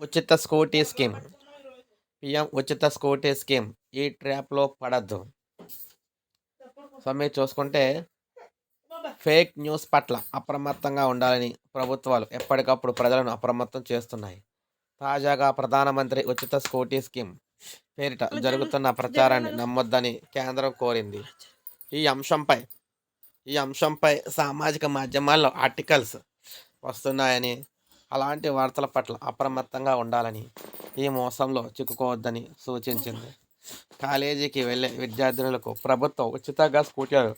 ఉచిత scooty scheme. PM ఉచిత scooty scheme. ఈ ట్రాప్లో పడద్దు. సో మీరు చూసుకుంటే ఫేక్ న్యూస్ పట్ల అప్రమత్తంగా ఉండాలని ప్రభుత్వాలు ఎప్పటికప్పుడు ప్రజలను అప్రమత్తం చేస్తున్నాయి. తాజాగా ప్రధానమంత్రి ఉచిత స్కూటీ స్కీమ్ పేరిట జరుగుతున్న ప్రచారాన్ని నమ్మొద్దని కేంద్రం కోరింది. ఈ అంశంపై ఈ అంశంపై సామాజిక మాధ్యమాల్లో ఆర్టికల్స్ వస్తున్నాయని అలాంటి వార్తల పట్ల అప్రమత్తంగా ఉండాలని ఈ మోసంలో చిక్కుకోవద్దని సూచించింది. కాలేజీకి వెళ్ళే విద్యార్థినులకు ప్రభుత్వం ఉచితంగా స్కూటీలు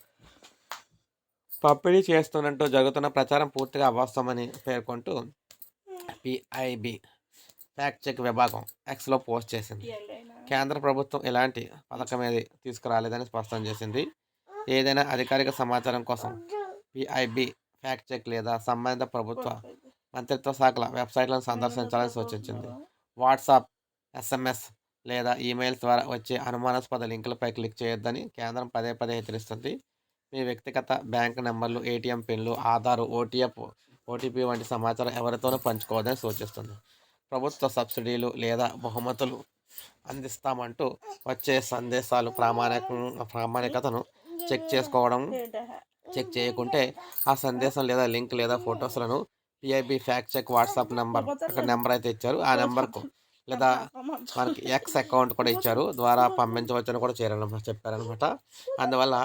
పంపిణీ చేస్తున్నట్టు జరుగుతున్న ప్రచారం పూర్తిగా అవాస్తవమని పేర్కొంటూ పిఐబి ఫ్యాక్ట్ చెక్ విభాగం ఎక్స్లో పోస్ట్ చేసింది. కేంద్ర ప్రభుత్వం ఎలాంటి పథకం ఏది తీసుకురాలేదని స్పష్టం చేసింది. ఏదైనా అధికారిక సమాచారం కోసం పిఐబి ఫ్యాక్ట్ చెక్ లేదా సంబంధిత ప్రభుత్వ మంత్రిత్వ శాఖల వెబ్సైట్లను సందర్శించాలని సూచించింది. వాట్సాప్ ఎస్ఎంఎస్ లేదా ఈమెయిల్స్ ద్వారా వచ్చే అనుమానాస్పద లింకులపై క్లిక్ చేయొద్దని కేంద్రం పదే పదే హెచ్చరిస్తుంది. మీ వ్యక్తిగత బ్యాంక్ నెంబర్లు ఏటీఎం పిన్లు ఆధారు ఓటీఎఫ్ ఓటీపీ వంటి సమాచారం ఎవరితోనూ పంచుకోవద్దని సూచిస్తుంది. ప్రభుత్వ సబ్సిడీలు లేదా బహుమతులు అందిస్తామంటూ వచ్చే సందేశాలు ప్రామాణిక ప్రామాణికతను చెక్ చేసుకోవడం చెక్ చేయకుంటే ఆ సందేశం లేదా లింక్ లేదా ఫొటోస్లను PIB fact check WhatsApp number అక్కడ నెంబర్ అయితే ఇచ్చారు. ఆ నెంబర్కు లేదా మనకి ఎక్స్ అకౌంట్ కూడా ఇచ్చారు. ద్వారా పంపించవచ్చని కూడా చేయాలన్నమాట చెప్పారనమాట అందువల్ల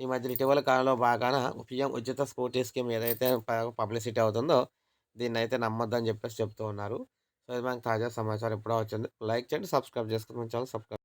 ఈ మధ్య ఇటీవల కాలంలో బాగాన పిఎం ఉచిత స్కూటీ స్కీమ్ ఏదైతే పబ్లిసిటీ అవుతుందో దీన్ని అయితే నమ్మొద్దని చెప్పేసి చెప్తూ ఉన్నారు. సో ఇది మనకి తాజా సమాచారం ఎప్పుడో వచ్చింది. లైక్ చేయండి సబ్స్క్రైబ్ చేసుకుని చాలా సబ్స్క్రైబ్